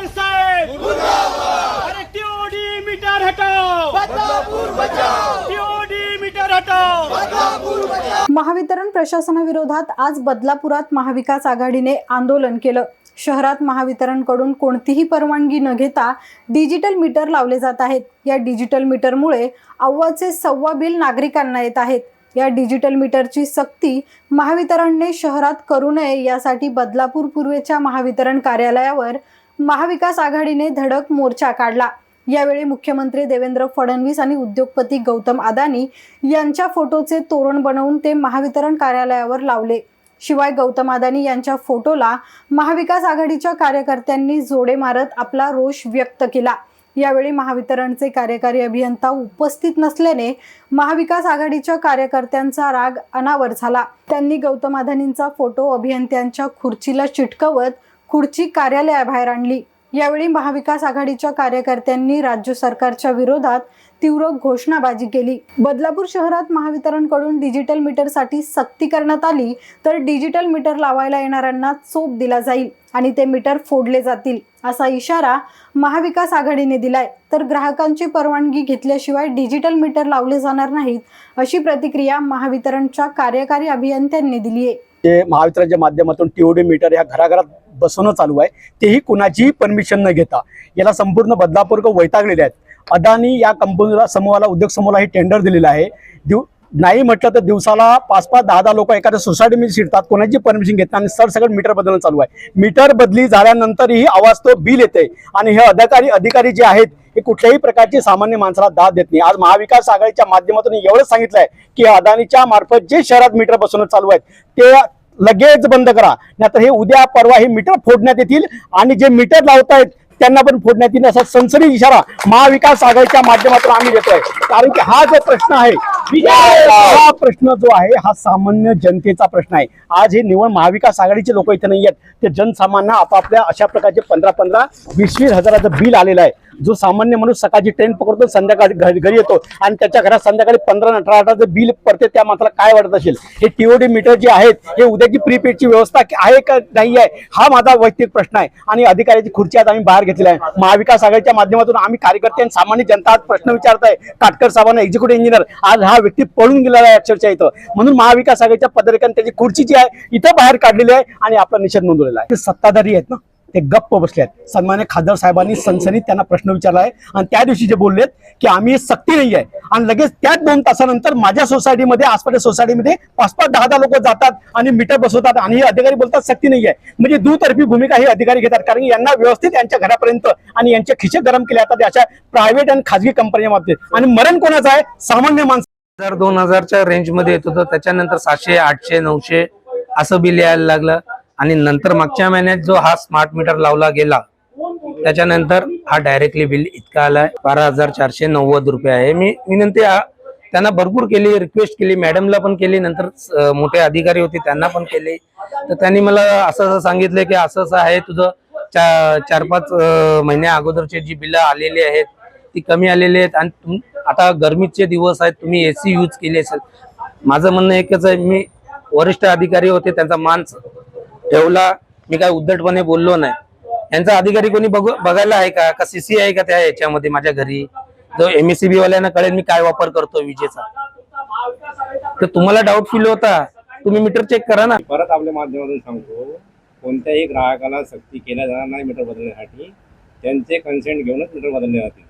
Metre साहेब! अरे TOD meter हटाओ! टीओडी मीटर हटाओ! महावितरण प्रशासनाविरोधात आज बदलापुरात महाविकास आघाडीने आंदोलन केलं. शहरात महावितरणकडून कोणतीही परवानगी न घेता डिजिटल मीटर लावले जात आहेत. या डिजिटल मीटरमुळे अव्वाचे सव्वा बिल नागरिकांना येत आहेत. या डिजिटल मीटरची सक्ती महावितरणने शहरात करू नये यासाठी बदलापूर पूर्वेच्या महावितरण कार्यालयावर महाविकास आघाडीने धडक मोर्चा काढला. यावेळी मुख्यमंत्री देवेंद्र फडणवीस आणि उद्योगपती गौतम अदानी यांच्या फोटोचे तोरण बनवून ते महावितरण कार्यालयावर लावले. शिवाय गौतम अदानी यांच्या फोटोला महाविकास आघाडीच्या कार्यकर्त्यांनी जोडे मारत आपला रोष व्यक्त केला. यावेळी महावितरणचे कार्यकारी अभियंता उपस्थित नसल्याने महाविकास आघाडीच्या कार्यकर्त्यांचा राग अनावर झाला. त्यांनी गौतम अदानींचा फोटो अभियंत्यांच्या खुर्चीला चिटकवत खुर्ची कार्यालयाबाहेर आणली. यावेळी महाविकास आघाडीच्या कार्यकर्त्यांनी राज्य सरकारच्या विरोधात तीव्र घोषणाबाजी केली. बदलापूर शहरात महावितरणकडून डिजिटल मीटरसाठी सक्ती करण्यात आली तर डिजिटल मीटर लावायला येणाऱ्यांना चोप दिला जाईल आणि ते मीटर फोडले जातील असा इशारा महाविकास आघाडीने दिलाय. तर ग्राहकांची परवानगी घेतल्याशिवाय डिजिटल मीटर लावले जाणार नाहीत अशी प्रतिक्रिया महावितरणच्या कार्यकारी अभियंत्यांनी दिली आहे महावितरणच्या माध्यमातून टीओडी मीटर या घराघरात बसवणं चालू आहे. तेही कुणाचीही परमिशन न घेता. याला संपूर्ण बदलापूर वैतागलेले आहेत. अदानी या कंपनीला समूहाला उद्योग समूहाला हे टेंडर दिलेलं आहे. दिव नाही म्हटलं तर दिवसाला पाच पाच दहा दहा लोक एखाद्या सोसायटीमध्ये शिरतात. कोणाची परमिशन घेत नाही आणि सगळं मीटर बदलणं चालू आहे. मीटर बदली झाल्यानंतरही आवाज तो बिल येते आणि हे अधिकारी अधिकारी जे आहेत हे कुठल्याही प्रकारची सामान्य माणसाला दाद देत नाही. आज महाविकास आघाडीच्या माध्यमातून एवढंच सांगितलंय की अदानीच्या मार्फत जे शहरात मीटर बसवणं चालू आहेत ते लगेच बंद करा. नाहीतर हे उद्या परवा हे मीटर फोडण्यात येतील आणि जे मीटर लावतायत त्यांना पण फोडण्यात येईल असा सनसनी इशारा महाविकास आघाडीच्या माध्यमातून आम्ही देतोय. कारण की हा जो प्रश्न आहे हा प्रश्न जो आहे हा सामान्य जनतेचा प्रश्न आहे. आज हे निवड महाविकास आघाडीचे लोक इथे नाही आहेत. ते जनसामान्य आपापल्या अशा प्रकारचे पंधरा पंधरा वीस वीस हजाराचं बिल आलेलं आहे. जो सामान्य माणूस सकाळची ट्रेन पकडतो संध्याकाळी घरी घरी येतो आणि त्याच्या घरात संध्याकाळी पंधरा अठरा अठराचं बिल पडते त्या माणसाला काय वाटत असेल? हे टीओडी मीटर जे आहेत हे उद्याची प्रीपेडची व्यवस्था आहे का नाही आहे? हा माझा वैयक्तिक प्रश्न आहे. आणि अधिकाऱ्याची खुर्ची आज आम्ही बाहेर घेतली आहे. महाविकास आघाडीच्या माध्यमातून आम्ही कार्यकर्ते आणि सामान्य जनता आज प्रश्न विचारत आहे काटकर साहेबांना एक्झिक्युटिव्ह इंजिनियर आज हा व्यक्ती पळून गेलेला आहे अक्षरशः इथं. म्हणून महाविकास आघाडीच्या पदाधिकाऱ्यांनी त्याची खुर्ची जी आहे इथं बाहेर काढलेली आहे आणि आपला निषेध नोंदवलेला आहे. ते सत्ताधारी आहेत ना? ते गप्प बसले आहेत सन्मान्य खासदार साहेबांनी सनसनीत त्यांना प्रश्न विचारला आहे. आणि त्या दिवशी जे बोललेत की आम्ही सक्ती नाही आहे. आणि लगेच त्याच दोन तासानंतर माझ्या सोसायटीमध्ये आसपासच्या सोसायटीमध्ये पाच पाच दहा दहा लोक जातात आणि मीटर बसवतात आणि हे अधिकारी बोलतात सक्ती नाही आहे. म्हणजे दुतर्फी भूमिका हे अधिकारी घेतात. कारण यांना व्यवस्थित यांच्या घरापर्यंत आणि यांचे खिशे गरम केले जातात अशा प्रायव्हेट आणि खाजगी कंपन्या बाबतीत. आणि मरण कोणाचं आहे? सामान्य माणसं. हजार दोन हजारच्या रेंजमध्ये येत होतं. त्याच्यानंतर सातशे आठशे नऊशे असं बिल यायला लागलं. आणि नंतर मागच्या महिन्यात जो हा स्मार्ट मीटर लावला गेला त्याच्यानंतर हा डायरेक्टली बिल इतका आलाय. बारा हजार चारशे नव्वद रुपये आहे. मी विनंती त्यांना भरपूर केली रिक्वेस्ट केली मॅडमला पण केली नंतर मोठे अधिकारी होते त्यांना पण केले. तर त्यांनी मला असं असं सांगितलं की असं असं आहे तुझं चा, चार पाच महिन्या अगोदरचे जी बिलं आलेली आहेत ती कमी आलेली आहेत आणि तुम आता गरमीचे दिवस आहेत तुम्ही एसी यूज केली असेल. माझं म्हणणं एकच आहे मी वरिष्ठ अधिकारी होते त्यांचा मान ठेवला मी काय उद्धटपणे बोललो नाही. यांचा अधिकारी कोणी बघू बघायला आहे का? का सीसी आहे का त्या याच्यामध्ये माझ्या घरी? जो एमएससीबी वाल्यांना कळेल मी काय वापर करतो विजेचा. तर तुम्हाला डाऊट फील होता. तुम्ही मीटर चेक करा ना. परत आपल्या माध्यमातून सांगतो कोणत्याही ग्राहकाला सक्ती केल्या जाणार नाही मीटर बदलण्यासाठी. त्यांचे कन्सेंट घेऊनच मीटर बदलले जातील.